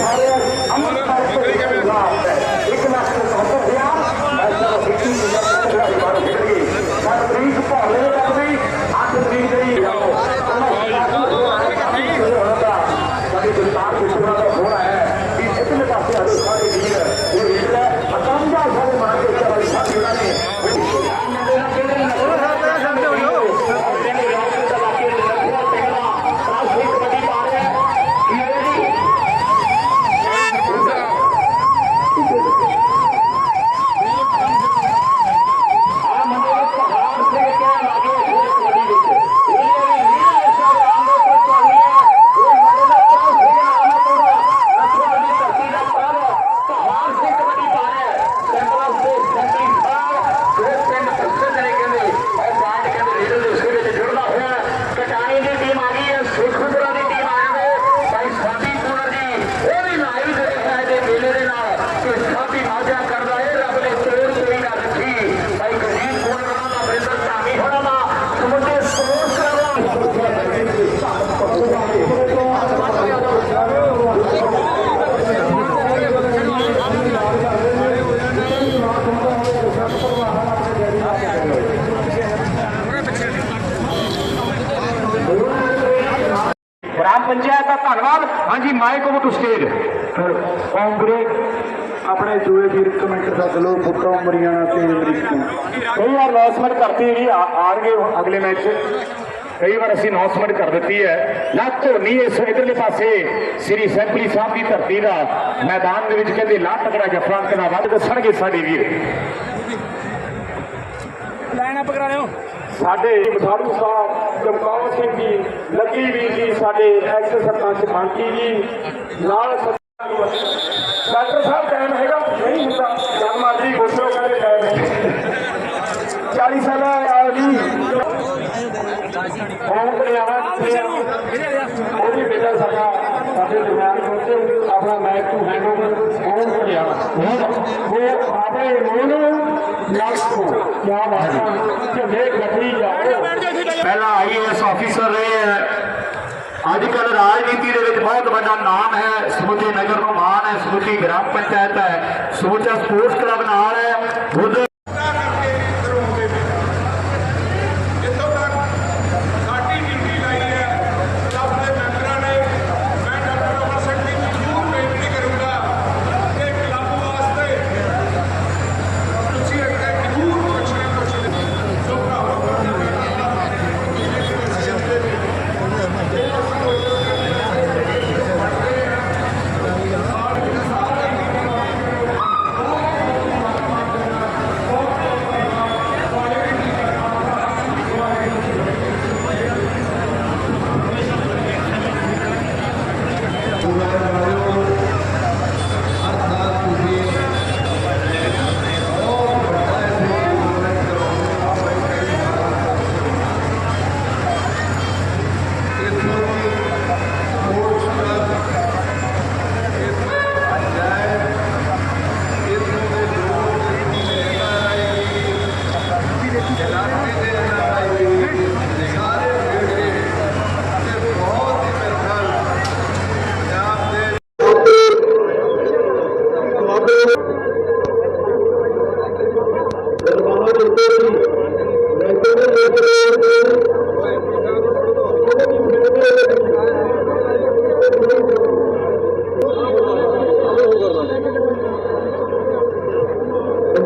ਸਾਰੇ ਅਮਰ ਕਰਕੇ ਗ੍ਰਾਮ ਪੰਚਾਇਤ ਦਾ ਧੰਨਵਾਦ। ਹਾਂਜੀ ਮਾਈਕ ਓਵਰ ਟੂ ਸਟੇਜ ਕਾਂਗਰੇ ਆਪਣੇ ਦੂਏ ਵੀਰ ਕਮੈਂਟਰ ਦਾ ਚਲੋ ਬੁੱਕਾ ਮਰੀਆਣਾ ਤੇ ਅਮਰੀਕਾ ਕਈ ਵਾਰ ਅਨਾਉਂਸਮੈਂਟ ਕਰਤੀ ਜਿਹੜੀ ਆ- ਆਉਣਗੇ ਅਗਲੇ ਮੈਚ। ਕਈ ਵਾਰ ਅਸੀਂ ਅਨਾਉਂਸਮੈਂਟ ਕਰ ਦਿੱਤੀ ਹੈ। ਨਾ ਧੋਨੀ ਇਸ ਇਧਰਲੇ ਪਾਸੇ ਸ੍ਰੀ ਸੈਂਪਲੀ ਸਾਹਿਬ ਦੀ ਧਰਤੀ ਦਾ ਮੈਦਾਨ ਦੇ ਵਿੱਚ ਕਹਿੰਦੇ ਲਾ ਤਕੜਾ ਜਫਰਾਂ ਕਨਾ ਵੱਧ ਦੱਸਣਗੇ ਸਾਡੇ ਵੀਰ। ਲਾਈਨ ਅਪ ਕਰਾ ਲਿਓ ਸਾਡੇ ਮਸਾੜੂ ਸਾਹਿਬ ਚਮਕੌਰ ਸਿੰਘ ਜੀ ਲੱਕੀ ਵੀਰ ਜੀ ਸਾਡੇ ਐਕਸ ਸਰਪੰਚ ਬਾਂਕੀ ਜੀ ਨਾਲ ਡਾਕਟਰ ਸਾਹਿਬ ਟਾਈਮ ਹੈਗਾ ਨਹੀਂ ਹੁੰਦਾ ਜਦ ਮਰਜ਼ੀ ਪੁੱਛੋ ਕਹਿੰਦੇ ਟਾਈਮ ਹੈ 40 ਸਾਲ ਆ ਜੀ ਕੌਣ ਕਰਿਆਵਾ ਉਹ ਵੀ ਬੇਟਾ ਸਾਡਾ ਸਾਡੇ ਦਰਮਿਆਨ ਪਹੁੰਚੇ ਆਪਣਾ ਮੈਚ ਤੋਂ ਹੈਂਡਓਵਰ ਕੌਣ ਕਰਿਆਵਾ ਉਹ ਆਪਣੇ ਮੋਨੂ ਲਾਸਟੋ ਕੀ ਬਾਤ ਹੈ ਝੰਡੇ ਗੱਡੀ ਜਾਓ ਪਹਿਲਾਂ ਆਈਏਐਸ ਆਫੀਸਰ ਰਹੇ ਹੈ ਅੱਜ ਕੱਲ ਰਾਜਨੀਤੀ ਦੇ ਵਿੱਚ ਬਹੁਤ ਵੱਡਾ ਨਾਮ ਹੈ ਸਮੁੱਚੇ ਨਗਰ ਨੂੰ ਮਾਣ ਹੈ ਸਮੁੱਚੀ ਗ੍ਰਾਮ ਪੰਚਾਇਤ ਹੈ ਸਮੁੱਚਾ ਸਪੋਰਟਸ ਕਲੱਬ ਨਾਲ ਹੈ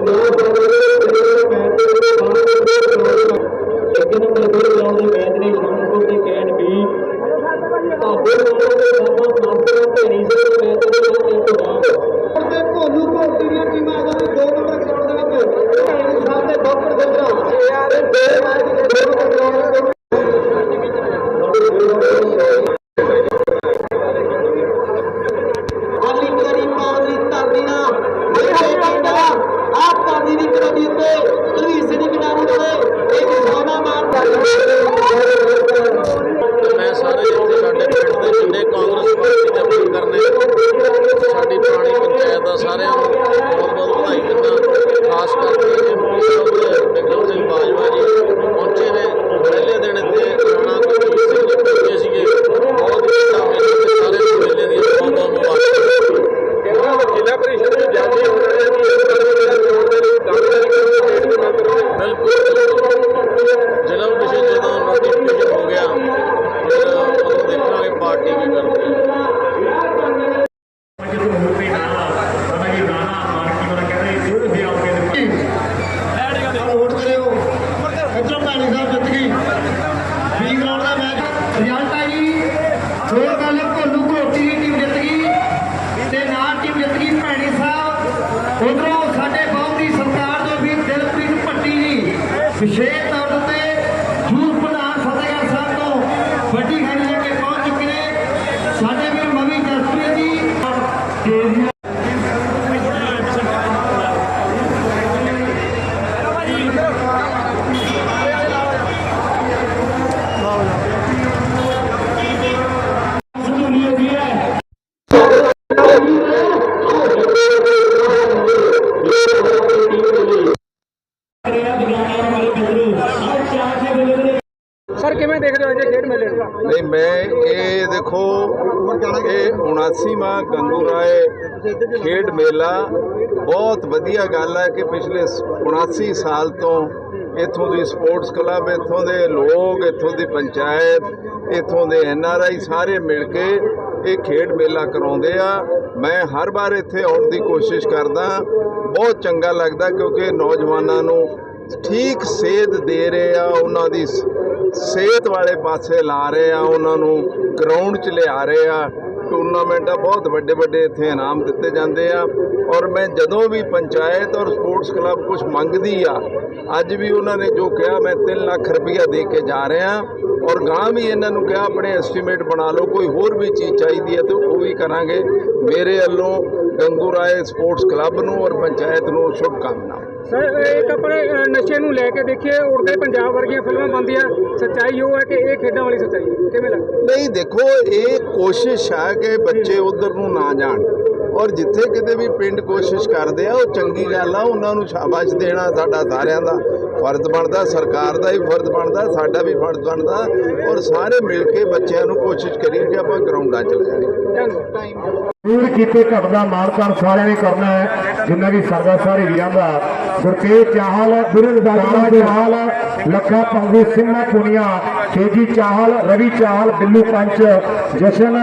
Gracias. Hallelujah. ਸਰ, ਕਿਵੇਂ ਦੇਖਦੇ ਹੋ ਨਹੀਂ, ਮੈਂ ਇਹ ਦੇਖੋ, ਇਹ 79ਵਾਂ ਗੰਗੂ ਰਾਏ ਖੇਡ ਮੇਲਾ ਬਹੁਤ ਵਧੀਆ ਗੱਲ ਹੈ ਕਿ ਪਿਛਲੇ 79 ਸਾਲ ਤੋਂ ਇੱਥੋਂ ਦੀ ਸਪੋਰਟਸ ਕਲੱਬ, ਇੱਥੋਂ ਦੇ ਲੋਕ, ਇੱਥੋਂ ਦੀ ਪੰਚਾਇਤ, ਇੱਥੋਂ ਦੇ ਐਨ ਆਰ ਆਈ ਸਾਰੇ ਮਿਲ ਕੇ ਇਹ ਖੇਡ ਮੇਲਾ ਕਰਾਉਂਦੇ ਆ। ਮੈਂ ਹਰ ਵਾਰ ਇੱਥੇ ਆਉਣ ਦੀ ਕੋਸ਼ਿਸ਼ ਕਰਦਾ। ਬਹੁਤ ਚੰਗਾ ਲੱਗਦਾ ਕਿਉਂਕਿ ਨੌਜਵਾਨਾਂ ਨੂੰ ਠੀਕ ਸੇਧ ਦੇ ਰਹੇ ਆ, ਉਹਨਾਂ ਦੀ ਸ- ਸਿਹਤ ਵਾਲੇ ਪਾਸੇ ਲਾ ਰਹੇ ਆ, ਉਹਨਾਂ ਨੂੰ ਗਰਾਊਂਡ 'ਚ ਲਿਆ ਰਹੇ ਆ। ਟੂਰਨਾਮੈਂਟ ਆ, ਬਹੁਤ ਵੱਡੇ ਵੱਡੇ ਇੱਥੇ ਇਨਾਮ ਦਿੱਤੇ ਜਾਂਦੇ ਆ। ਔਰ ਮੈਂ ਜਦੋਂ ਵੀ ਪੰਚਾਇਤ ਔਰ ਸਪੋਰਟਸ ਕਲੱਬ ਕੁਝ ਮੰਗਦੀ ਆ, ਅੱਜ ਵੀ ਉਹਨਾਂ ਨੇ ਜੋ ਕਿਹਾ, ਮੈਂ 3 ਲੱਖ ਰੁਪਈਆ ਦੇ ਕੇ ਜਾ ਰਿਹਾ। ਔਰ ਗਾਂ ਵੀ ਇਹਨਾਂ ਨੂੰ ਕਿਹਾ, ਆਪਣੇ ਐਸਟੀਮੇਟ ਬਣਾ ਲਓ, ਕੋਈ ਹੋਰ ਵੀ ਚੀਜ਼ ਚਾਹੀਦੀ ਹੈ ਤੇ ਉਹ ਵੀ ਕਰਾਂਗੇ। ਮੇਰੇ ਵੱਲੋਂ ਗੰਗੂ ਰਾਏ ਸਪੋਰਟਸ ਕਲੱਬ ਨੂੰ ਔਰ ਪੰਚਾਇਤ ਨੂੰ ਸ਼ੁਭ ਕਾਮਨਾ ਸਰ ਇੱਕ ਆਪਣੇ ਨਸ਼ੇ ਨੂੰ ਲੈ ਕੇ ਦੇਖੀਏ ਉੜਦੇ ਪੰਜਾਬ ਵਰਗੀਆਂ ਫਿਲਮਾਂ ਬਣਦੀਆਂ ਸੱਚਾਈ ਉਹ ਹੈ ਕਿ ਇਹ ਖੇਡਾਂ ਵਾਲੀ ਸੱਚਾਈ ਹੈ। ਕਿਵੇਂ ਲੱਗਦਾ? ਨਹੀਂ ਦੇਖੋ ਇਹ ਕੋਸ਼ਿਸ਼ ਹੈ ਕਿ ਬੱਚੇ ਉਧਰ ਨੂੰ ਨਾ ਜਾਣ। ਔਰ ਜਿੱਥੇ ਕਿਤੇ ਵੀ ਪਿੰਡ ਕੋਸ਼ਿਸ਼ ਕਰਦੇ ਆ ਉਹ ਚੰਗੀ ਗੱਲ ਆ ਉਹਨਾਂ ਨੂੰ ਸ਼ਾਬਾਸ਼ ਦੇਣਾ ਸਾਡਾ ਸਾਰਿਆਂ ਦਾ ਫਰਜ਼ ਬਣਦਾ ਸਰਕਾਰ ਦਾ ਹੀ ਫਰਜ਼ ਬਣਦਾ ਸਾਡਾ ਵੀ ਫਰਜ਼ ਬਣਦਾ। ਔਰ ਸਾਰੇ ਮਿਲ ਕੇ ਬੱਚਿਆਂ ਨੂੰ ਕੋਸ਼ਿਸ਼ ਕਰੀਏ ਕਿ ਆਪਾਂ ਗਰਾਊਂਡਾਂ 'ਚ ਲਿਜਾਈਏ ਪੂਰ ਕੀਤੇ ਘਟ ਦਾ ਸਾਰਿਆਂ ਨੇ ਕਰਨਾ ਹੈ ਜਿੰਨਾ ਵੀ ਸਰਦਾ ਸਾਰੇ ਵੀਰਾਂ ਦਾ ਗੁਰਤੇਜ ਚਾਹਲ ਦਾਦਾ ਚਾਹਲ ਲੱਖਾ ਪੰਗੂ ਸਿੰਘਾ ਪੁਨੀਆ ਤੇਜੀ ਚਾਹਲ ਰਵੀ ਚਾਹਲ ਬਿੱਲੂ ਪੰਚ ਜਸ਼ਨ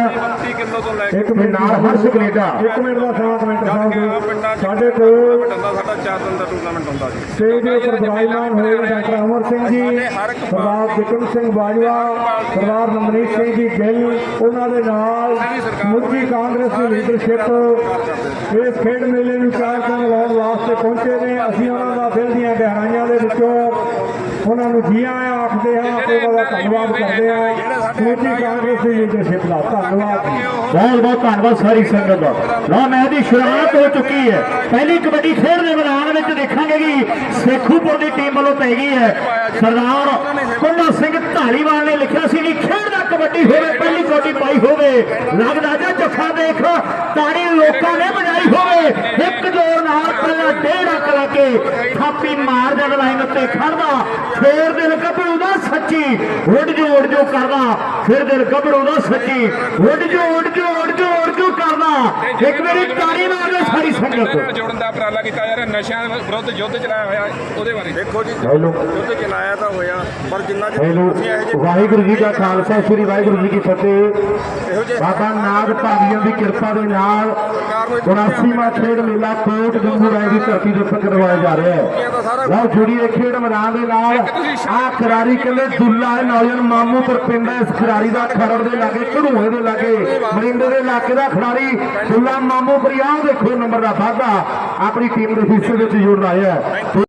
ਇੱਕ ਮਿੰਟ ਨਾਲ ਹਰਸ਼ ਕੈਨੇਡਾ ਇੱਕ ਮਿੰਟ ਦਾ ਸਾਥ ਮਿੰਟ ਸਾਹਿਬ ਸਾਡੇ ਕੋਲ ਸਾਡਾ 4 ਦਿਨ ਦਾ ਟੂਰਨਾਮੈਂਟ ਹੁੰਦਾ ਜੀ ਸਟੇਜ ਦੇ ਉੱਪਰ ਵਿਰਾਜਮਾਨ ਹੋਏ ਡਾਕਟਰ ਅਮਰ ਜੀ ਸਰਦਾਰ ਬਿਕਮ ਸਿੰਘ ਬਾਜਵਾ ਸਰਦਾਰ ਨਮਨੀਤ ਸਿੰਘ ਜੀ ਗਿੱਲ ਉਹਨਾਂ ਦੇ ਨਾਲ ਮੁੱਢੀ ਕਾਂਗਰਸ ਦੀ ਲੀਡਰਸ਼ਿਪ ਇਸ ਖੇਡ ਮੇਲੇ ਨੂੰ ਚਾਰ ਦਿਨ ਲਾਉਣ ਵਾਸਤੇ ਪਹੁੰਚੇ ਨੇ। ਅਸੀਂ ਉਹਨਾਂ ਦਾ ਦਿਲ ਦੀਆਂ ਗਹਿਰਾਈਆਂ ਦੇ ਵਿੱਚੋਂ ਉਹਨਾਂ ਨੂੰ ਜੀ ਆਇਆਂ ਆਖਦੇ ਹਾਂ ਉਹਨਾਂ ਦਾ ਧੰਨਵਾਦ ਕਰਦੇ ਹਾਂ ਮੁੱਢੀ ਕਾਂਗਰਸ ਦੀ ਲੀਡਰਸ਼ਿਪ ਦਾ ਧੰਨਵਾਦ। ਬਹੁਤ ਬਹੁਤ ਧੰਨਵਾਦ ਸਾਰੀ ਸੰਗਤ ਦਾ। ਲਓ ਮੈਚ ਦੀ ਸ਼ੁਰੂਆਤ ਹੋ ਚੁੱਕੀ ਹੈ। ਪਹਿਲੀ ਕਬੱਡੀ ਖੇਡ ਦੇ ਮੈਦਾਨ ਵਿੱਚ ਦੇਖਾਂਗੇ ਕਿ ਸੇਖੂਪੁਰ ਦੀ ਟੀਮ ਵੱਲੋਂ ਪੈ ਗਈ ਹੈ। ਸਰਦਾਰ ਕੁੰਨਾ ਸਿੰਘ ਢਾਲੀਵਾਲ ਨੇ ਲਿਖਿਆ ਸੀ ਕਿ ਖੇਡ ਦਾ ਕਬੱਡੀ ਹੋਵੇ ਪਹਿਲੀ ਕਬੱਡੀ ਪਾਈ ਹੋਵੇ। ਲੱਗਦਾ ਜਾਂ ਜੱਫਾ ਦੇਖ ਤਾੜੀ ਲੋਕਾਂ ਨੇ ਵਜਾਈ ਹੋਵੇ। ਇੱਕ ਜੋਰ ਨਾਲ ਪਹਿਲਾਂ ਡੇਢ ਅੱਕ ਲਾ ਕੇ ਥਾਪੀ ਮਾਰ ਜਦ ਲਾਈਨ ਉੱਤੇ ਖੜਦਾ ਫੇਰ ਦਿਲ ਗੱਭਰੂ ਦਾ ਸੱਚੀ, ਉੱਡ ਜੋ ਉੱਡ ਜੋ ਕਰਦਾ। ਫਿਰ ਦਿਲ ਗੱਭਰੂ ਦਾ ਸੱਚੀ, ਉੱਡ ਜੋ ਉੱਡ ਜੋ ਉੱਡ ਜੋ ਉੱਡ ਜੋ ਕਰਦਾ। ਇੱਕ ਵਾਰੀ ਤਾੜੀ ਮਾਰ ਦੇ ਸਾਰੀ ਸੰਗਤ ਜੋੜਨ ਦਾ ਉਪਰਾਲਾ ਕੀਤਾ ਜਾ ਰਿਹਾ? ਨਸ਼ਿਆਂ ਦੇ ਵਿਰੁੱਧ ਯੁੱਧ ਚਲਾਇਆ ਹੋਇਆ ਉਹਦੇ ਬਾਰੇ। ਦੇਖੋ ਜੀ ਹੈਲੋ। ਯੁੱਧ ਚਲਾਇਆ ਤਾਂ ਹੋਇਆ ਪਰ ਜਿੰਨਾ ਹੈਲੋ। ਵਾਹਿਗੁਰੂ ਜੀ ਦਾ ਖਾਲਸਾ ਸ੍ਰੀ ਵਾਹਿਗੁਰੂ ਜੀ ਕੀ ਫਤਿਹ। ਬਾਬਾ ਨਾਗ ਭਾਗੀਆਂ ਦੀ ਕਿਰਪਾ ਦੇ ਨਾਲ 79ਵਾਂ ਖੇਡ ਮੇਲਾ ਕੋਟ ਗੰਗੂ ਰਾਏ ਦੀ ਧਰਤੀ ਦੇ ਉੱਪਰ ਕਰਵਾਇਆ ਜਾ ਰਿਹਾ ਹੈ। ਲਓ ਜੁੜੀ ਇਹ ਖੇਡ ਮੈਦਾਨ ਦੇ ਨਾਲ ਆ ਖਿਡਾਰੀ ਕਹਿੰਦੇ ਦੁੱਲਾ ਹੈ ਨੌਜਵਾਨ ਮਾਮੂਪੁਰ ਪਿੰਡ ਹੈ। ਇਸ ਖਿਡਾਰੀ ਦਾ ਖਰੜ ਦੇ ਲਾਗੇ ਘੜੂਏ ਦੇ ਲਾਗੇ ਮਰਿੰਡੇ ਦੇ ਇਲਾਕੇ ਦਾ ਖਿਡਾਰੀ ਦੁੱਲਾ ਮਾਮੂਪੁਰੀ ਆਹ ਦੇਖੋ ਨੰਬਰ ਦਾ ਵਾਧਾ ਆਪਣੀ ਟੀਮ ਦੇ ਹਿੱਸੇ ਵਿੱਚ ਜੁੜ ਰਿਹਾ ਹੈ।